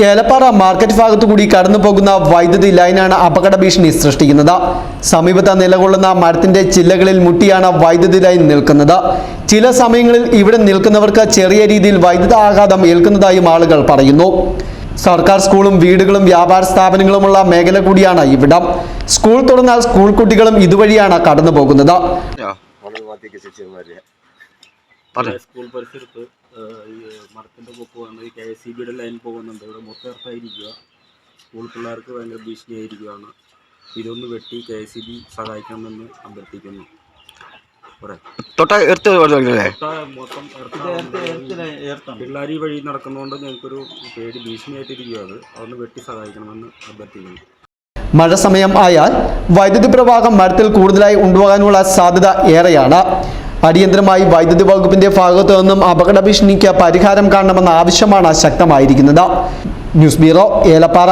Elappara market ഭാഗത്തു കൂടി കടന്നു പോകുന്ന വൈദ്യുതി ലൈനാണ് അപകട ഭീഷണി സൃഷ്ടിക്കുന്നത്. സമീപത്ത് നിലകൊള്ളുന്ന മരത്തിന്റെ ചില്ലകളിൽ മുട്ടിയാണ് വൈദ്യുതി ലൈൻ നിൽക്കുന്നത്. ചില സമയങ്ങളിൽ ഇവിടെ നിൽക്കുന്നവർക്ക് ചെറിയ രീതിയിൽ വൈദ്യുത ആഘാതം ഏൽക്കുന്നതായും ആളുകൾ പറയുന്നു. സർക്കാർ സ്കൂളും വീടുകളും വ്യാപാര സ്ഥാപനങ്ങളുമുള്ള മേഖല കൂടിയാണ് ഇവിടം. സ്കൂൾ തുറന്നാൽ സ്കൂൾ കുട്ടികളും ഇതുവഴിയാണ് കടന്നു പോകുന്നത്. സ്കൂൾ പരിസരത്ത് ഈ മരത്തിന്റെ പൊക്ക് വന്ന് ഈ കെ എസ് സി ബിയുടെ ലൈൻ പോകുന്നുണ്ട്. ഇവിടെ മൊത്തം എർത്തായിരിക്കുക സ്കൂൾ പിള്ളേർക്ക് ഭയങ്കര ഭീഷണിയായിരിക്കുകയാണ്. ഇതൊന്ന് വെട്ടി കെ എസ് സി ബി സഹായിക്കണമെന്ന് അഭ്യർത്ഥിക്കുന്നു. പിള്ളേർ ഈ വഴി നടക്കുന്നതുകൊണ്ട് ഞങ്ങൾക്കൊരു പേടി ഭീഷണിയായിട്ടിരിക്കുക അത്. അതൊന്ന് വെട്ടി സഹായിക്കണമെന്ന് അഭ്യർത്ഥിക്കുന്നു. മഴ സമയം ആയാൽ വൈദ്യുതി പ്രവാഹം മരത്തിൽ കൂടുതലായി ഉണ്ടാകാനുള്ള സാധ്യത ഏറെയാണ്. അടിയന്തരമായി വൈദ്യുതി വകുപ്പിന്റെ ഭാഗത്തു നിന്നും അപകട ഭീഷണിക്ക് പരിഹാരം കാണണമെന്ന ആവശ്യമാണ് ശക്തമായിരിക്കുന്നത്. News bureau Elappara.